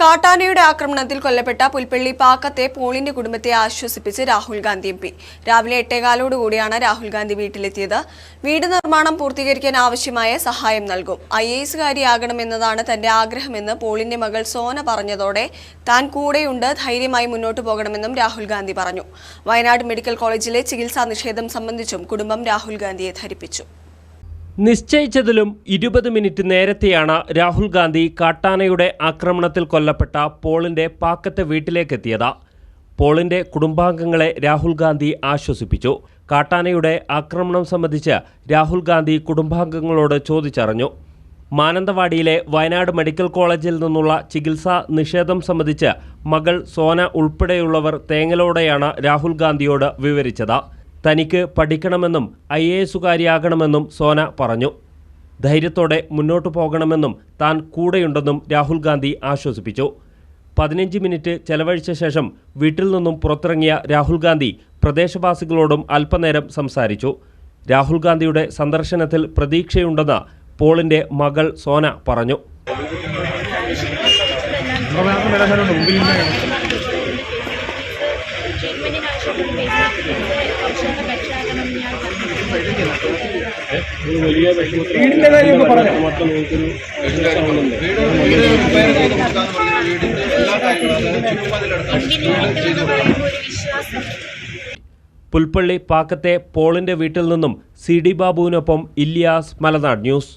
കാട്ടാനയുടെ ആക്രമണത്തിൽ കൊല്ലപ്പെട്ട പുൽപ്പള്ളി പാക്കത്തെ പോളിന്റെ കുടുംബത്തെ ആശ്വസിപ്പിച്ച് രാഹുൽ ഗാന്ധി എം പി. രാവിലെ എട്ടേകാലോടുകൂടിയാണ് രാഹുൽ ഗാന്ധി വീട്ടിലെത്തിയത്. വീട് നിർമ്മാണം പൂർത്തീകരിക്കാൻ ആവശ്യമായ സഹായം നൽകും. ഐ എ എസുകാരിയാകണമെന്നതാണ് തന്റെ ആഗ്രഹമെന്ന് പോളിന്റെ മകൾ സോന പറഞ്ഞതോടെ താൻ കൂടെയുണ്ട് ധൈര്യമായി മുന്നോട്ട് പോകണമെന്നും രാഹുൽ ഗാന്ധി പറഞ്ഞു. വയനാട് മെഡിക്കൽ കോളേജിലെ ചികിത്സാ നിഷേധം സംബന്ധിച്ചും കുടുംബം രാഹുൽ ഗാന്ധിയെ ധരിപ്പിച്ചു. നിശ്ചയിച്ചതിലും ഇരുപത് മിനിറ്റ് നേരത്തെയാണ് രാഹുൽ ഗാന്ധി കാട്ടാനയുടെ ആക്രമണത്തിൽ കൊല്ലപ്പെട്ട പോളിന്റെ പാക്കത്തെ വീട്ടിലേക്കെത്തിയത്. പോളിന്റെ കുടുംബാംഗങ്ങളെ രാഹുൽ ഗാന്ധി ആശ്വസിപ്പിച്ചു. കാട്ടാനയുടെ ആക്രമണം സംബന്ധിച്ച് രാഹുൽ ഗാന്ധി കുടുംബാംഗങ്ങളോട് ചോദിച്ചറിഞ്ഞു. മാനന്തവാടിയിലെ വയനാട് മെഡിക്കൽ കോളേജിൽ നിന്നുള്ള ചികിത്സാ നിഷേധം സംബന്ധിച്ച് മകൾ സോന ഉൾപ്പെടെയുള്ളവർ തേങ്ങലോടെയാണ് രാഹുൽ ഗാന്ധിയോട് വിവരിച്ചത്. തനിക്ക് പഠിക്കണമെന്നും ഐ എ എസുകാരിയാകണമെന്നും സോന പറഞ്ഞു. ധൈര്യത്തോടെ മുന്നോട്ടു പോകണമെന്നും താൻ കൂടെയുണ്ടെന്നും രാഹുൽ ഗാന്ധി ആശ്വസിപ്പിച്ചു. പതിനഞ്ച് മിനിറ്റ് ചെലവഴിച്ച ശേഷം വീട്ടിൽ നിന്നും പുറത്തിറങ്ങിയ രാഹുൽ ഗാന്ധി പ്രദേശവാസികളോടും അല്പനേരം സംസാരിച്ചു. രാഹുൽ ഗാന്ധിയുടെ സന്ദർശനത്തിൽ പ്രതീക്ഷയുണ്ടെന്ന് പോളിന്റെ മകൾ സോന പറഞ്ഞു. എന്ന് പറയുമ്പോൾ ഒരു വിശ്വാസം പുൽപ്പള്ളി പാക്കത്തെ പോളിന്റെ വീട്ടിൽ നിന്നും സി ഡി ബാബുവിനൊപ്പം ഇല്യാസ് മലനാട് ന്യൂസ്